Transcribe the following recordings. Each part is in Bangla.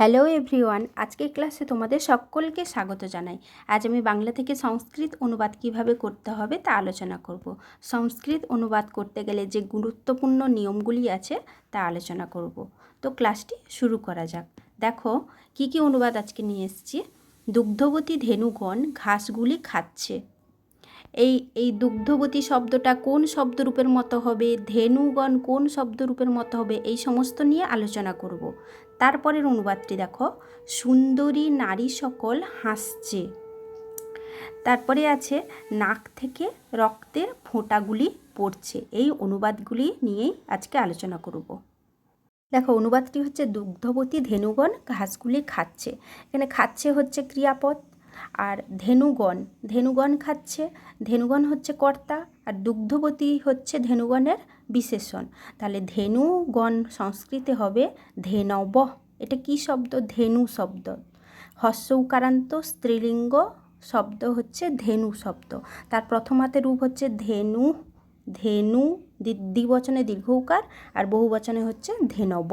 হ্যালো এভরিওয়ান, আজকের ক্লাসে তোমাদের সকলকে স্বাগত জানাই। আজ আমি বাংলা থেকে সংস্কৃত অনুবাদ কীভাবে করতে হবে তা আলোচনা করব। সংস্কৃত অনুবাদ করতে গেলে যে গুরুত্বপূর্ণ নিয়মগুলি আছে তা আলোচনা করব। তো ক্লাসটি শুরু করা যাক। দেখো, কি কি অনুবাদ আজকে নিয়ে এসেছি? দুগ্ধবতী ধেনুগণ ঘাসগুলি খাচ্ছে। এই এই দুগ্ধবতী শব্দটা কোন শব্দরূপের মতো হবে? ধেনুগণ কোন শব্দরূপের মতো হবে? এই সমস্ত নিয়ে আলোচনা করব। তারপরের অনুবাদটি দেখো, সুন্দরী নারী সকল হাসছে। তারপরে আছে, নাক থেকে রক্তের ফোঁটাগুলি পড়ছে। এই অনুবাদগুলি নিয়েই আজকে আলোচনা করব। দেখো, অনুবাদটি হচ্ছে দুগ্ধবতী ধেনুগণ ঘাসগুলি খাচ্ছে। এখানে খাচ্ছে হচ্ছে ক্রিয়াপদ আর ধেনুগণ। ধেনুগণ খাচ্ছে। ধেনুগণ হচ্ছে কর্তা। আর দুগ্ধবতী হচ্ছে ধেনুগণের বিশেষণ। তাহলে ধেনুগণ সংস্কৃতে হবে ধেনব। এটা কি শব্দ? ধেনু শব্দ। হস্য উকারান্ত স্ত্রীলিঙ্গ শব্দ হচ্ছে ধেনু শব্দ। তার প্রথমাতে রূপ হচ্ছে ধেনু ধেনু দ্বিবচনে দীর্ঘ উকার, আর বহুবচনে হচ্ছে ধেনব।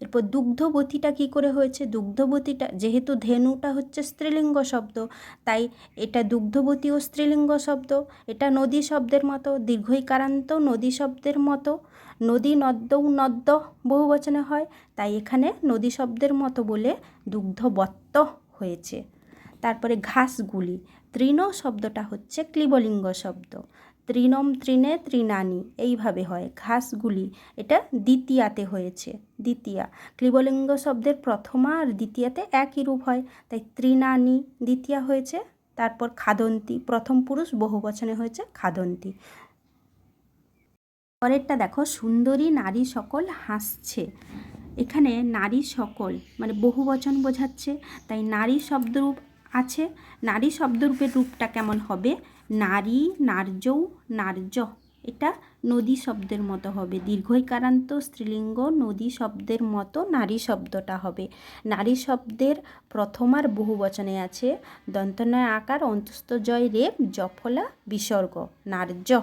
এরপর দুগ্ধবতীটা কি করে হয়েছে? দুগ্ধবতীটা, যেহেতু ধেনুটা হচ্ছে স্ত্রীলিঙ্গ শব্দ, তাই এটা দুগ্ধবতী ও স্ত্রীলিঙ্গ শব্দ। এটা নদী শব্দের মতো, দীর্ঘইকারান্ত নদী শব্দের মতো, নদী নদ্যৌ নদ্য বহু বচনে হয়, তাই এখানে নদী শব্দের মতো বলে দুগ্ধবত্ত হয়েছে। তারপরে ঘাসগুলি, তৃণ শব্দটা হচ্ছে ক্লিবলিঙ্গ শব্দ। তৃণম তৃণে তৃণানি, এইভাবে হয়। ঘাসগুলি, এটা দ্বিতীয়াতে হয়েছে, দ্বিতীয়া। ক্লিবলিঙ্গ শব্দের প্রথমা আর দ্বিতীয়াতে একই রূপ হয়। তাই তৃণানি দ্বিতীয়া হয়েছে, তারপর খাদন্তি, প্রথম পুরুষ বহু বচনে হয়েছে, খাদন্তি। পরেরটা দেখো, সুন্দরী নারী সকল হাসছে। এখানে নারী সকল মানে বহু বচন বোঝাচ্ছে। তাই নারী শব্দরূপ আছে। নারী শব্দরূপের রূপটা কেমন হবে? নারী নার্যৌ নার্য। এটা নদী শব্দের মতো হবে। দীর্ঘইকারান্ত স্ত্রীলিঙ্গ নদী শব্দের মতো নারী শব্দটা হবে। নারী শব্দের প্রথম আর বহু বচনে আছে, দন্তনয় আকার, অন্তস্থ জয়, রেপ, জফলা, বিসর্গ। নার্য।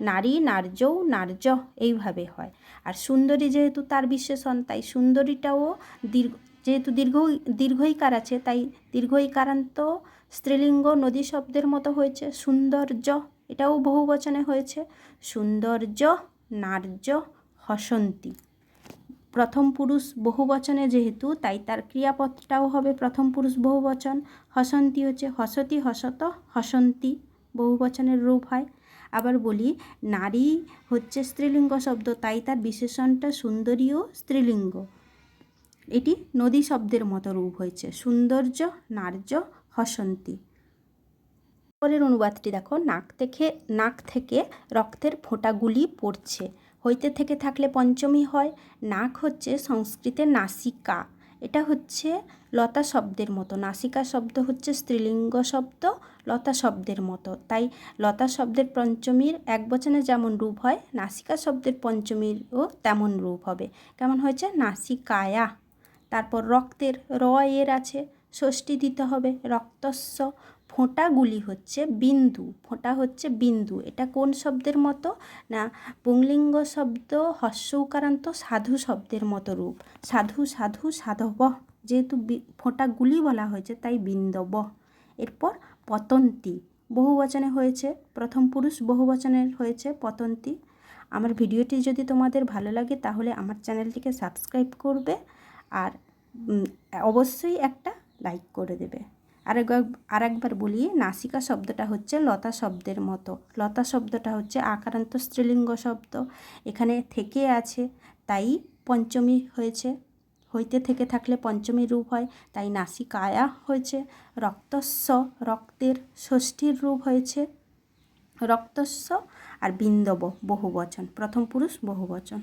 নারী, নার্যৌ, নার্য এইভাবে হয়। আর সুন্দরী যেহেতু তার বিশেষণ তাই সুন্দরীটাও দীর্ঘ যেহেতু দীর্ঘ দীর্ঘইকার আছে, তাই দীর্ঘইকারান্ত স্ত্রীলিঙ্গ নদী শব্দের মতো হয়েছে। সৌন্দর্য, এটাও বহু বচনে হয়েছে। সৌন্দর্য, নার্য, হসন্তী। প্রথম পুরুষ বহু বচনে যেহেতু, তাই তার ক্রিয়াপদটাও হবে প্রথম পুরুষ বহু বচন। হসন্তী হচ্ছে হসতি, হসত, হসন্তী, বহু বচনের রূপ হয়। আবার বলি, নারী হচ্ছে স্ত্রীলিঙ্গ শব্দ, তাই তার বিশেষণটা সুন্দরীও স্ত্রীলিঙ্গ। এটি নদী শব্দের মতো রূপ হয়েছে। সৌন্দর্য, নার্য, হসন্তী। পরের অনুবাদটি দেখো, নাক থেকে নাক থেকে রক্তের ফোঁটাগুলি পড়ছে। হইতে থেকে থাকলে পঞ্চমী হয়। নাক হচ্ছে সংস্কৃতে নাসিকা। এটা হচ্ছে লতা শব্দের মতো। নাসিকা শব্দ হচ্ছে স্ত্রীলিঙ্গ শব্দ, লতা শব্দের মতো। তাই লতা শব্দের পঞ্চমীর এক বচনে যেমন রূপ হয়, নাসিকা শব্দের পঞ্চমীরও তেমন রূপ হবে। কেমন হয়েছে? নাসিকায়া। তারপর রক্তের র এর আছে, ষষ্ঠী দিতে হবে। রক্তস্ব ফোঁটাগুলি হচ্ছে বিন্দু, ফোঁটা হচ্ছে বিন্দু। এটা কোন শব্দের মতো? না, পুংলিঙ্গ শব্দ হস্য উকারান্ত সাধু শব্দের মতো রূপ। সাধু সাধু, সাধব, যেহেতু ফোঁটাগুলি বলা হয়েছে, তাই বিন্দব। এরপর পতন্তি বহু বচনে হয়েছে, প্রথম পুরুষ বহু বচনের হয়েছে, পতন্তি। আমার ভিডিওটি যদি তোমাদের ভালো লাগে, তাহলে আমার চ্যানেলটিকে সাবস্ক্রাইব করবে। আর অবশ্যই একটা লাইক করে দেবে। আরেকবার আরেকবার বলি নাসিকা শব্দটা হচ্ছে লতা শব্দের মতো। লতা শব্দটা হচ্ছে আকারান্ত স্ত্রীলিঙ্গ শব্দ। এখানে থেকে আছে, তাই পঞ্চমী হয়েছে। হইতে থেকে থাকলে পঞ্চমী রূপ হয়, তাই নাসিকায়া হয়েছে। রক্তস্ব রক্তের ষষ্ঠীর রূপ হয়েছে। রক্তস্ব আর বিন্দব বহু বচন প্রথম পুরুষ বহু বচন